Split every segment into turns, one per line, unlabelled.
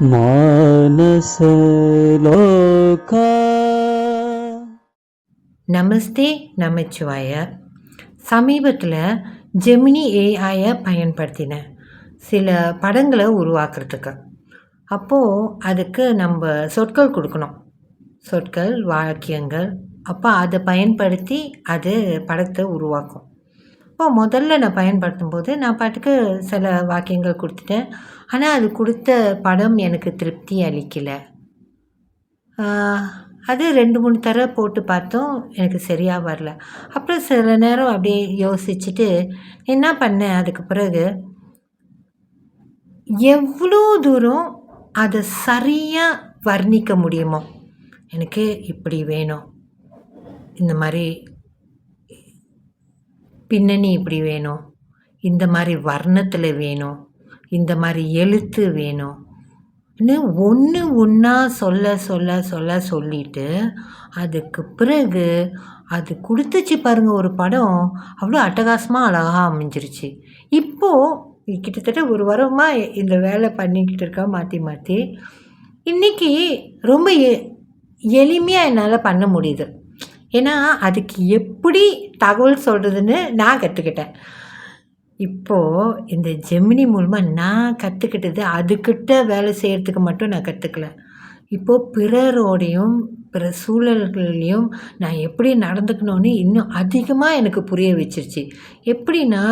மானசலோகா
நமஸ்தே நமச்சிவாய சமீபத்தில் ஜெமினி ஏஐயை பயன்படுத்தினேன் சில படங்களை உருவாக்குறதுக்கு. அப்போது அதுக்கு நம்ம சொற்கள் கொடுக்கணும். சொற்கள் வாக்கியங்கள். அப்போ அதை பயன்படுத்தி அது படத்தை உருவாக்கும். இப்போ முதல்ல நான் பயன்படுத்தும் போது நான் பாட்டுக்கு சில வாக்கியங்கள் கொடுத்துட்டேன். ஆனால் அது கொடுத்த படம் எனக்கு திருப்தி அளிக்கலை. அது ரெண்டு மூணு தடவை போட்டு பார்த்தோம் எனக்கு சரியாக வரல. அப்புறம் சில நேரம் அப்படியே யோசிச்சுட்டு என்ன பண்ணேன்? அதுக்கு பிறகு எவ்வளோ தூரம் அதை சரியாக வர்ணிக்க முடியுமோ? எனக்கு இப்படி வேணும். இந்த மாதிரி பின்னணி இப்படி வேணும். இந்த மாதிரி வர்ணத்தில் வேணும். இந்த மாதிரி எழுத்து வேணும். ஒன்று ஒன்றா சொல்ல சொல்ல சொல்ல சொல்லிட்டு அதுக்கு பிறகு அது கொடுத்துச்சு பாருங்கள் ஒரு படம். அவ்வளோ அட்டகாசமாக அழகாக அமைஞ்சிருச்சு. இப்போது கிட்டத்தட்ட ஒரு வாரமாக இந்த வேலை பண்ணிக்கிட்டு இருக்கா மாற்றி மாற்றி இன்றைக்கி ரொம்ப எ எளிமையாக என்னால் பண்ண முடியுது. ஏன்னா அதுக்கு எப்படி தகவல் சொல்கிறதுன்னு நான் கற்றுக்கிட்டேன் இப்போது இந்த ஜெமினி மூலமாக நான் கற்றுக்கிட்டது அதுக்கிட்ட வேலை செய்கிறதுக்கு மட்டும் நான் கற்றுக்கல இப்போது பிறரோடையும் பிற சூழல்கள்லையும் நான் எப்படி நடந்துக்கணும்னு இன்னும் அதிகமாக எனக்கு புரிய வச்சிருச்சு. எப்படின்னா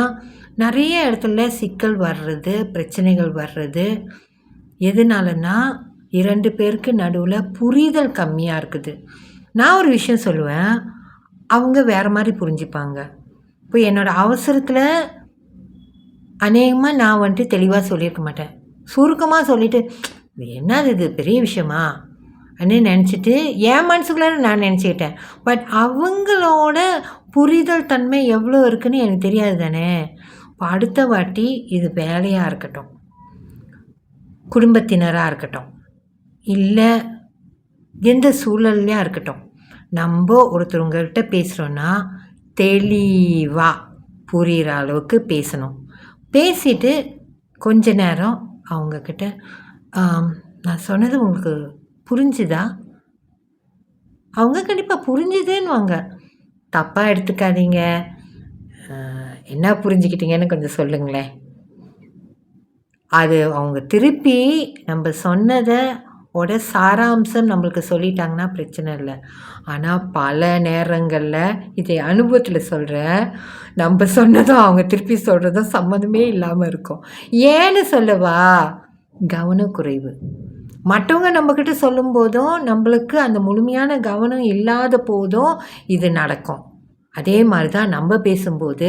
நிறைய இடத்துல சிக்கல் வர்றது பிரச்சனைகள் வர்றது எதனாலனா இரண்டு பேருக்கு நடுவில் புரிதல் கம்மியாக இருக்குது. நான் ஒரு விஷயம் சொல்லுவேன். அவங்க வேறு மாதிரி புரிஞ்சுப்பாங்க. இப்போ என்னோடய அவசரத்தில் அநேகமாக நான் வந்துட்டு தெளிவாக சொல்லியிருக்க மாட்டேன். சுருக்கமாக சொல்லிவிட்டு என்னது இது? பெரிய விஷயமா? அப்படின்னு நினச்சிட்டு என் மனசுக்குள்ளார நான் நினச்சிக்கிட்டேன். பட் அவங்களோட புரிதல் தன்மை எவ்வளோ இருக்குன்னு எனக்கு தெரியாது தானே. இப்போ அடுத்த வாட்டி இது வேலையாக இருக்கட்டும். குடும்பத்தினராக இருக்கட்டும். இல்லை எந்த சூழல்லையாக இருக்கட்டும். நம்ம ஒருத்தவங்கள்ட்ட பேசுகிறோன்னா தெளிவாக புரிகிற அளவுக்கு பேசணும். பேசிட்டு கொஞ்ச நேரம் அவங்கக்கிட்ட நான் சொன்னது உங்களுக்கு புரிஞ்சுதா? அவங்க கண்டிப்பாக புரிஞ்சுதுன்னுவாங்க. தப்பாக எடுத்துக்காதீங்க. என்ன புரிஞ்சுக்கிட்டீங்கன்னு கொஞ்சம் சொல்லுங்களேன். அது அவங்க திருப்பி நம்ம சொன்னதை ஓட சாராம்சம் நம்மளுக்கு சொல்லிட்டாங்கன்னா பிரச்சனை இல்லை. ஆனால் பல நேரங்களில் இதை அனுபவத்தில் சொல்கிறேன் நம்ம சொன்னதும் அவங்க திருப்பி சொல்கிறதும் சம்மந்தமே இல்லாமல் இருக்கும். ஏன்னு சொல்லவா? கவனக்குறைவு. மற்றவங்க நம்மக்கிட்ட சொல்லும்போதும் நம்மளுக்கு அந்த முழுமையான கவனம் இல்லாத போதும் இது நடக்கும். அதே மாதிரி தான் நம்ம பேசும்போது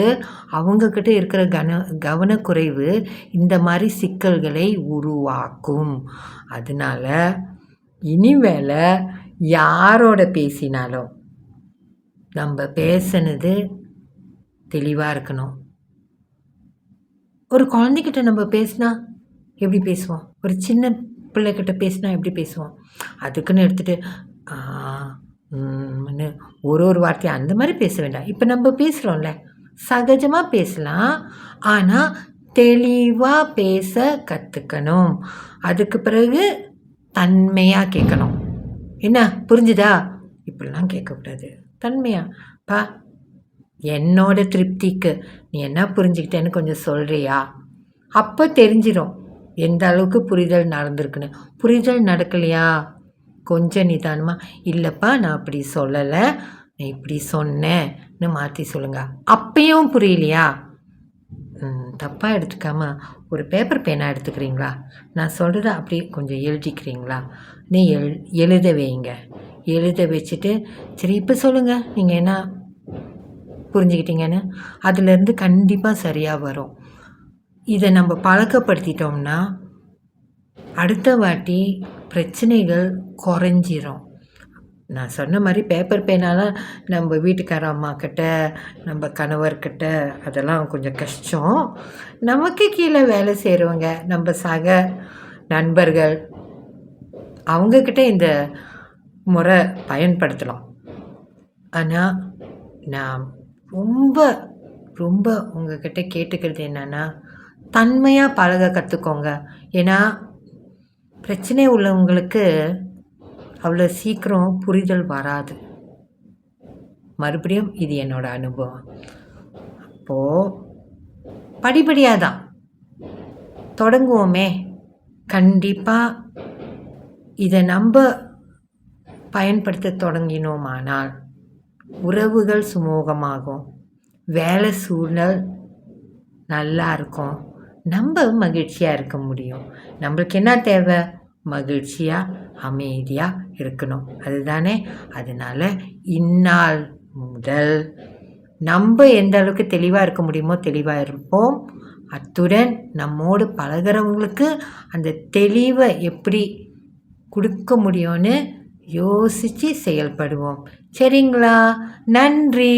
அவங்கக்கிட்ட இருக்கிற கன கவனக்குறைவு இந்த மாதிரி சிக்கல்களை உருவாக்கும். அதனால இனிமேல் யாரோட பேசினாலும் நம்ம பேசுனது தெளிவாக இருக்கணும். ஒரு குழந்தைக்கிட்ட நம்ம பேசினா எப்படி பேசுவோம்? ஒரு சின்ன பிள்ளைக்கிட்ட பேசினா எப்படி பேசுவோம்? அதுக்குன்னு எடுத்துகிட்டு ஒரு ஒரு வார்த்தையும் அந்த மாதிரி பேச வேண்டாம். இப்போ நம்ம பேசுகிறோம்ல சகஜமாக பேசலாம். ஆனால் தெளிவாக பேச கற்றுக்கணும் அதுக்கு பிறகு தன்மையாக கேட்கணும். என்ன? புரிஞ்சுதா? இப்படிலாம் கேட்கக்கூடாது. தன்மையாக பா என்னோட திருப்திக்கு நீ என்ன புரிஞ்சுக்கிட்டேன்னு கொஞ்சம் சொல்கிறியா அப்போ தெரிஞ்சிடும் எந்த அளவுக்கு புரிதல் நடந்திருக்குன்னு. புரிதல் நடக்கலையா? கொஞ்சம் நிதானமாக இல்லைப்பா நான் அப்படி சொல்லலை. நான் இப்படி சொன்னேன்னு மாற்றி சொல்லுங்கள் அப்பயும் புரியலையா? தப்பாக எடுத்துக்காம ஒரு பேப்பர் பேனாக எடுத்துக்கிறீங்களா? நான் சொல்கிறத அப்படியே கொஞ்சம் எழுதிக்கிறீங்களா? நீ எழு எழுத வைங்க. எழுத வச்சுட்டு சரி இப்போ சொல்லுங்கள் நீங்கள் என்ன புரிஞ்சுக்கிட்டீங்கன்னு? அதுலேருந்து கண்டிப்பாக சரியாக வரும். இதை நம்ம பழக்கப்படுத்திட்டோம்னா அடுத்த வாட்டி பிரச்சனைகள் குறைஞ்சிரும். நான் சொன்ன மாதிரி பேப்பர் பேனாலாம் நம்ம வீட்டுக்கார அம்மா கிட்ட நம்ம கணவர்கிட்ட அதெல்லாம் கொஞ்சம் கஷ்டம். நமக்கு கீழே வேலை செய்கிறவங்க நம்ம சக நண்பர்கள் அவங்கக்கிட்ட இந்த முறை பயன்படுத்தலாம். ஆனால் நான் ரொம்ப ரொம்ப உங்ககிட்ட கேட்டுக்கிறது என்னென்னா தன்மையாக பழக கற்றுக்கோங்க ஏன்னா பிரச்சனை உள்ளவங்களுக்கு அவ்வளோ சீக்கிரம் புரிதல் வராது. மறுபடியும் இது என்னோடய அனுபவம். அப்போது படிப்படியாக தான் தொடங்குவோமே. கண்டிப்பாக இதை நம்ம பயன்படுத்த தொடங்கினோமானால் உறவுகள் சுமூகமாகும். வேலை சூழல் நல்லா இருக்கும். நம்ம மகிழ்ச்சியாக இருக்க முடியும். நம்மளுக்கு என்ன தேவை? மகிழ்ச்சியாக அமைதியாக இருக்கணும். அதுதானே? அதனால் இந்நாள் முதல் நம்ம எந்த அளவுக்கு தெளிவாக இருக்க முடியுமோ தெளிவாக இருப்போம். அத்துடன் நம்மோடு பழகிறவங்களுக்கு அந்த தெளிவை எப்படி கொடுக்க முடியும்னு யோசித்து செயல்படுவோம். சரிங்களா? நன்றி!